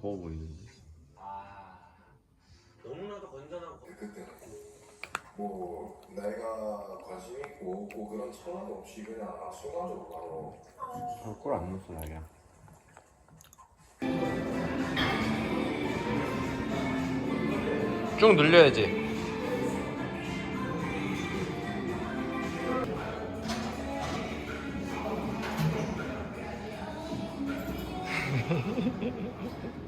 더워 보이는데. 아 너무나도 건전하고 그때는 뭐 내가 관심 있고 없고 그런 차원 없이 그냥 순간적으로 바로 꿀안 넣었어 자기야. 쭉 늘려야지.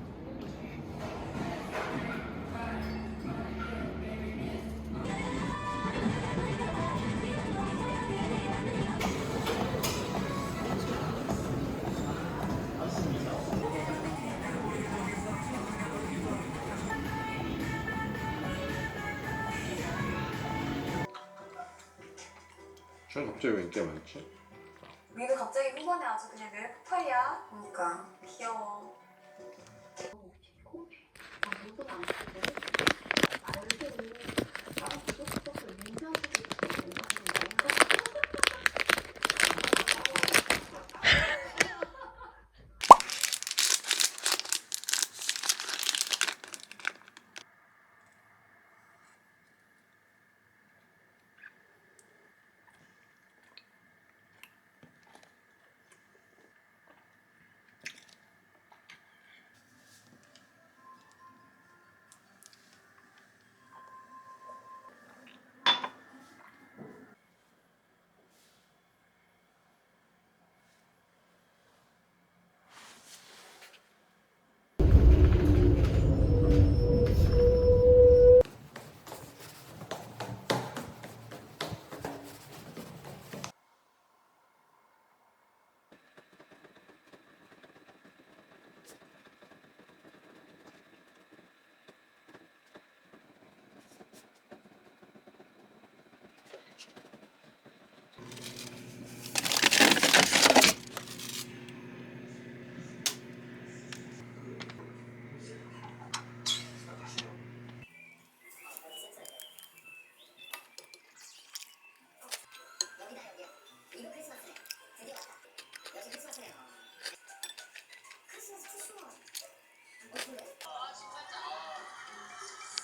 쟤 갑자기 왜 인기가 많지? 민우 갑자기 후반에 아주 그냥 내 폭발이야. 그러니까 귀여워. 아무것도 안 쓰고 말대로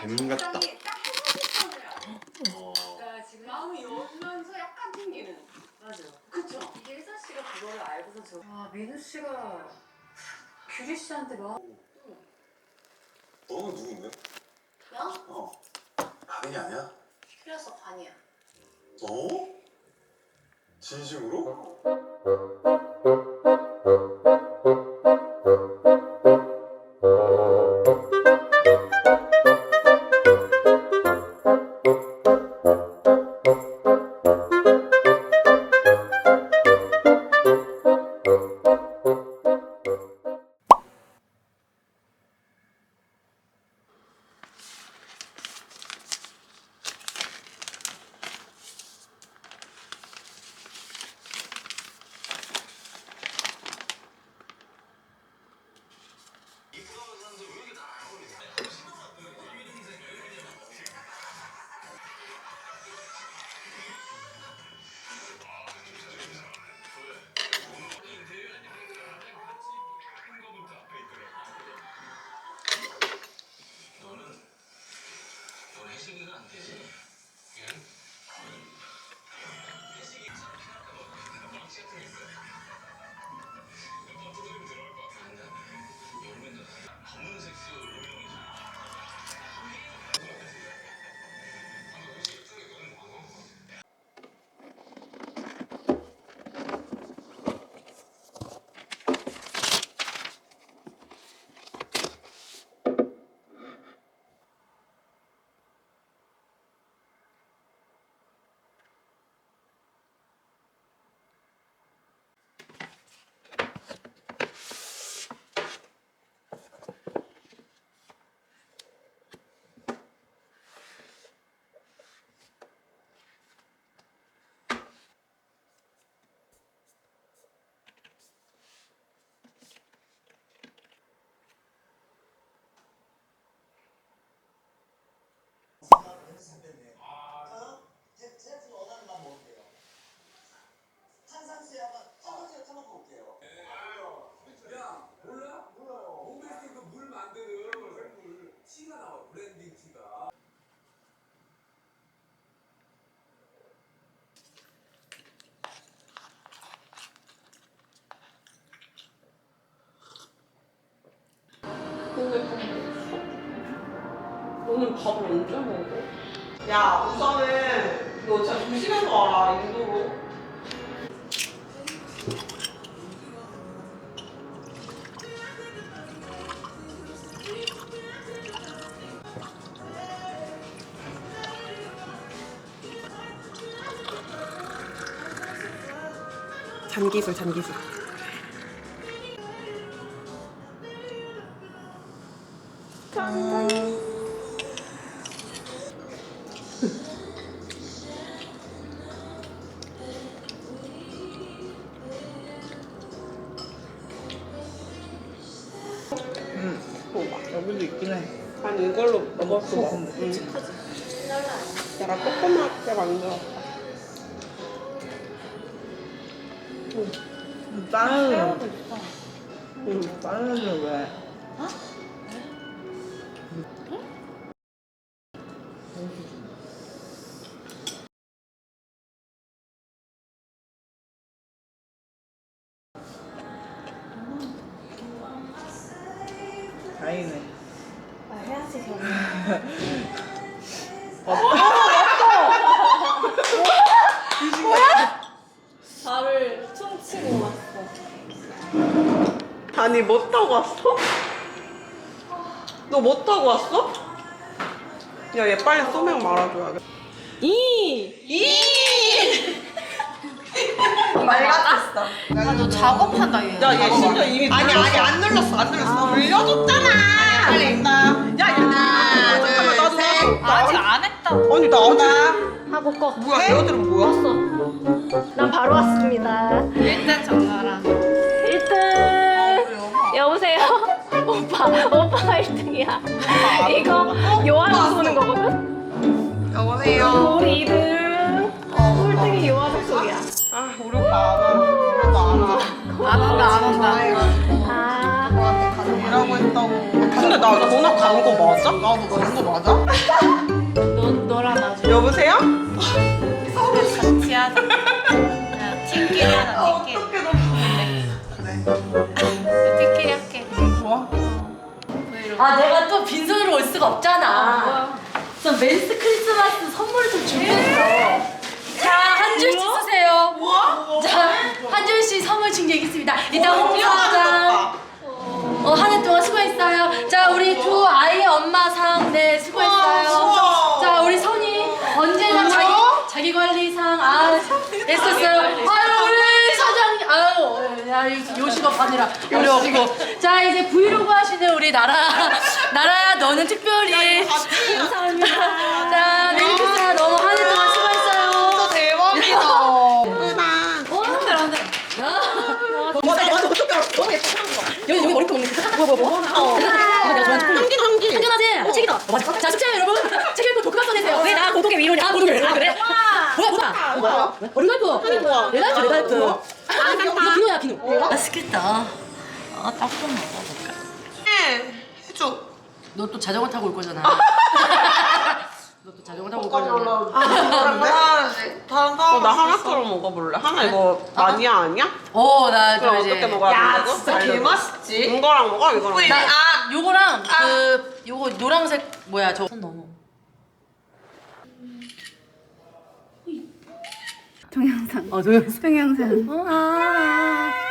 뱀 같다. 적당히 딱 포커스를 어, 그러니까 지금 마음이 열면서 약간 튕기는. 맞아. 그쵸? 이게 혜선 씨가 그거를 알고서 저. 아 민우 씨가 규리 씨한테 막. 너는 누군데? 야? 어 다른이 아니야? 그래서 반이야. 어? 진심으로? 밥을 언제 먹어? 야 우선은 너 진짜 조심해서 와라 인도로. 잔기술 잔기술. 여기도 있긴 해. 아니 이걸로 먹었어. 응. 내가 조그맣게 만들었어. 다른 응, 다른 왜? 다행 발을 퉁치고 왔어. 아니 뭐 타고 왔어? 너 뭐 타고 왔어? 야 얘 빨리 소명 말아줘야겠다. 너 작업한다 얘. 야얘 심지어 이미 아니 아니 안 눌렀어 안 눌렀어 올려줬잖아. 빨리 아니 나도 하고 꺼. 뭐야 얘들은 뭐야? 난 바로 왔습니다. 일단 정하라. 1등. 여보세요? 오빠, 오빠가 1등이야. 이거 요한을 쏘는 거거든? 여보세요. 우리 2등. 어, 꼴등이 요한을 쏘기야. 아 우리 오빠 안 와. 오빠 안 와. 안 온다 안 온다. 아, 이라고 했다고. 근데 나 전화 간거 맞아? 나도 간거 맞아? 너 너랑 나중에 여보세요? 같이 하자. 야, 팀끼리 하자 팀끼리. 너무 팀끼리 할게. 좋아? 아 내가 또 빈손으로 올 수가 없잖아. 그래서 맨스 크리스마스 선물을 좀 준비했어. 자, 한 줄씩 쓰세요. 뭐? 자, 한 줄씩 선물 준비하겠습니다. 일단 홍사장. 어, 한 해 동안 수고했어요. 자, 우리 두 아이의 엄마 상, 네, 수고했어요. 수고. 자, 우리 선이 언제나 자기, 자기 관리상, 아, 애썼어요. 아유, 우리 사장님, 아유, 야, 요- 요식업 하느라 어려웠고. 자, 이제 브이로그 하시는 우리 나라, 나라야, 너는 특별히. 감사합니다. 자, 크리스마스 너무 한 해 동안 수고했어요. 대박이다. 어. 여기 뭐야. 아, 내가 좋아하는 한긴 한긴. 당연하지. 어, 책이다. 어, 맞아. 자, 숙제요 여러분. 책 읽고 독후감 써내세요. 왜 나 고독의 위로냐? 아, 고독의 위로. 아, 그래? 뭐야 뭐야? 르달프 르달프. 뭐야? 아, 이거 비누야 비누. 맛있겠다. 아, 딱좀 먹어볼까? 해. 해줘. 너 또 자전거 타고 올 거잖아. 너 또 자전거 타고 올 거잖아. 아, 어, 나 하나처럼 먹어볼래. 하나 이거 마니아 아니야? 어, 나 그럼 이제. 어떻게 먹어야 야, 된다고? 진짜 개맛있지. 이거랑 먹어 이거랑. 나, 아, 요거랑 그 요거 노란색 뭐야 저. 손 넘어. 동영상. 어, 동영상. 동영상. 어, 아.